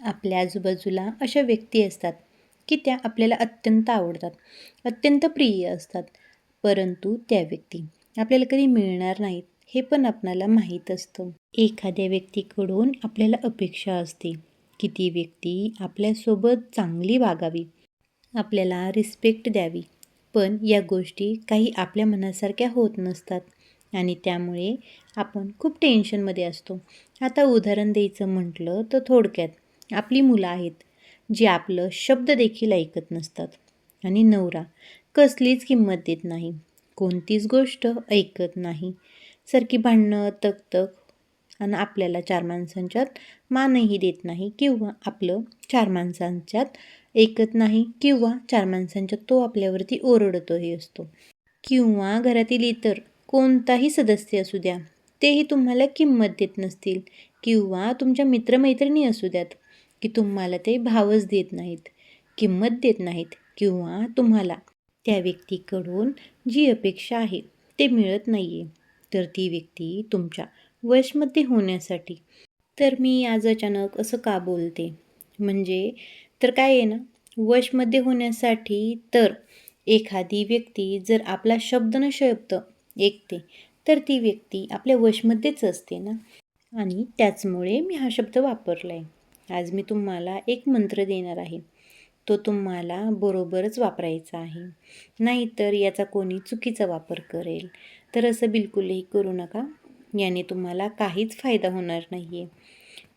आपल्या आजूबाजूला अशा व्यक्ती असतात की त्या आपल्याला अत्यंत आवडतात अत्यंत प्रिय असतात. परंतु त्या व्यक्ती आपल्याला कधी मिळणार नाहीत हे पण आपणाला माहीत असतं. एखाद्या व्यक्तीकडून आपल्याला अपेक्षा असते की ती व्यक्ती आपल्यासोबत चांगली वागावी आपल्याला रिस्पेक्ट द्यावी. पण या गोष्टी काही आपल्या मनासारख्या होत नसतात आणि त्यामुळे आपण खूप टेन्शनमध्ये असतो. आता उदाहरण द्यायचं म्हटलं तर थोडक्यात आपली मुलं आहेत जी आपलं शब्द देखील ऐकत नसतात. आणि नवरा कसलीच किंमत देत नाही. कोणतीच गोष्ट ऐकत नाही. सारखी भांडणं तकतक आणि आपल्याला चार माणसांच्यात मानही देत नाही किंवा आपलं चार माणसांच्यात ऐकत नाही किंवा चार माणसांच्यात तो आपल्यावरती ओरडतोही असतो. किंवा घरातील इतर कोणताही सदस्य असू द्या तेही तुम्हाला किंमत देत नसतील किंवा तुमच्या मित्रमैत्रिणी असू द्यात. की तुम्हाला ते भावच देत नाहीत किंमत देत नाहीत किंवा तुम्हाला. त्या व्यक्तीकडून जी अपेक्षा आहे ते मिळत नाही आहे तर ती व्यक्ती तुमच्या वशमध्ये होण्यासाठी. तर मी आज अचानक असं का बोलते? म्हणजे तर काय आहे ना? वशमध्ये होण्यासाठी तर एखादी व्यक्ती जर आपला शब्द न शब्द ऐकते तर ती व्यक्ती आपल्या वशमध्येच असते ना? आणि त्याचमुळे मी हा शब्द वापरला आहे आज मी तुम्हाला एक मंत्र देणार आहे. तो तुम्हाला बरोबरच वापरायचा आहे. नाहीतर याचा कोणी चुकीचा वापर करेल. तर असं बिलकुलही करू नका. याने तुम्हाला काहीच फायदा होणार नाही आहे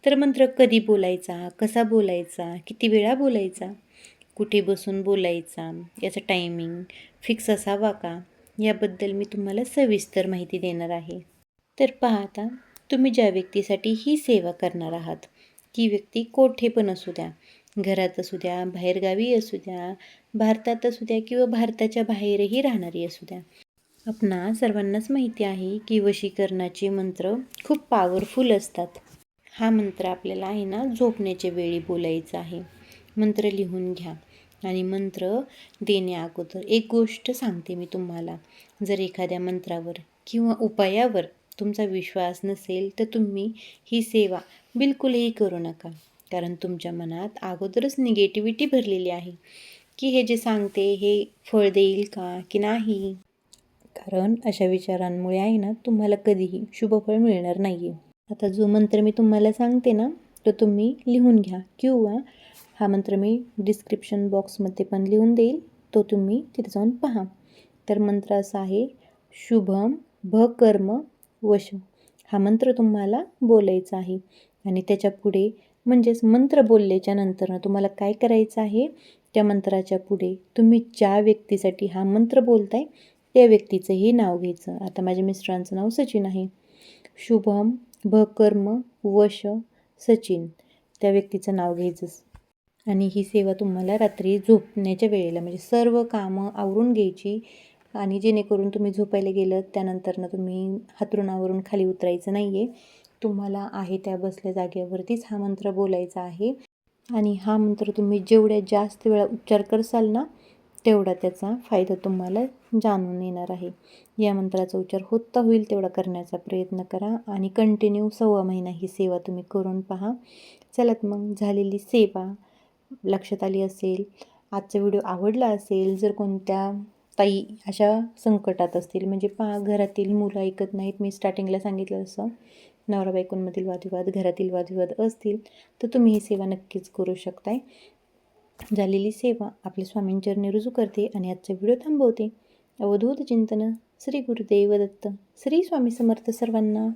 तर मंत्र कधी बोलायचा? कसा बोलायचा? किती वेळा बोलायचा? कुठे बसून बोलायचा? याचा टायमिंग फिक्स असावा का? याबद्दल मी तुम्हाला सविस्तर माहिती देणार आहे. तर पाहता तुम्ही ज्या व्यक्तीसाठी ही सेवा करणार आहात ती व्यक्ती कोठे पण असू द्या घरात असू द्या बाहेरगावी असू द्या भारतात असू द्या किंवा भारताच्या बाहेरही राहणारी असू द्या. आपणा सर्वांनाच माहिती आहे की वशीकरणाचे मंत्र खूप पॉवरफुल असतात. हा मंत्र आपल्याला आहे ना झोपण्याच्या वेळी बोलायचा आहे. मंत्र लिहून घ्या आणि मंत्र देण्या अगोदर एक गोष्ट सांगते मी तुम्हाला. जर एखाद्या मंत्रावर किंवा उपायावर तुमचा विश्वास नसेल तर तुम्ही ही सेवा बिलकुलही करू नका. कारण तुमच्या मनात अगोदरच निगेटिव्हिटी भरलेली आहे. की हे जे सांगते हे फळ देईल का की नाही? कारण अशा विचारांमुळे आहे ना तुम्हाला कधीही शुभफळ मिळणार नाही आहे आता जो मंत्र मी तुम्हाला सांगते ना तो तुम्ही लिहून घ्या. किंवा हा मंत्र मी डिस्क्रिप्शन बॉक्समध्ये पण लिहून देईल. तो तुम्ही तिथे जाऊन पहा. तर मंत्र असा आहे शुभम भ कर्म वश. हा मंत्र तुम्हाला बोलायचा आहे. आणि त्याच्या पुढे म्हणजेच मंत्र बोलल्याच्या नंतर तुम्हाला काय करायचं आहे? त्या मंत्राच्या पुढे तुम्ही ज्या व्यक्तीसाठी हा मंत्र बोलताय त्या व्यक्तीचंही नाव घ्यायचं. आता माझ्या मिस्टरांचं नाव सचिन आहे. शुभम भकर्म वश सचिन. त्या व्यक्तीचं नाव घ्यायचं आणि ही सेवा तुम्हाला रात्री झोपण्याच्या वेळेला म्हणजे सर्व कामं आवरून घ्यायची. आणि जेणेकरून तुम्ही झोपायला गेलं त्यानंतरनं तुम्ही हातरुणावरून खाली उतरायचं नाही आहे तुम्हाला आहे त्या बसल्या जागेवरतीच हा मंत्र बोलायचा आहे. आणि हा मंत्र तुम्ही जेवढ्या जास्त वेळा उच्चार करसाल ना तेवढा त्याचा फायदा तुम्हाला जाणून येणार आहे. या मंत्राचा उच्चार होता होईल तेवढा करण्याचा प्रयत्न करा आणि कंटिन्यू सव्वा महिना ही सेवा तुम्ही करून पहा. चलात मग झालेली सेवा लक्षात आली असेल आजचा व्हिडिओ आवडला असेल जर कोणत्या ताई अशा संकटात असतील म्हणजे पा घरातील मुलं ऐकत नाहीत. मी स्टार्टिंगला सांगितलं असं. नवरा बायकोंमधील वादविवाद घरातील वादविवाद असतील तर तुम्ही ही सेवा नक्कीच करू शकताय. झालेली सेवा आपल्या स्वामींचरणी रुजू करते आणि आजचा व्हिडिओ थांबवते. अवधूत चिंतन श्री गुरुदेव दत्त श्री स्वामी समर्थ सर्वांना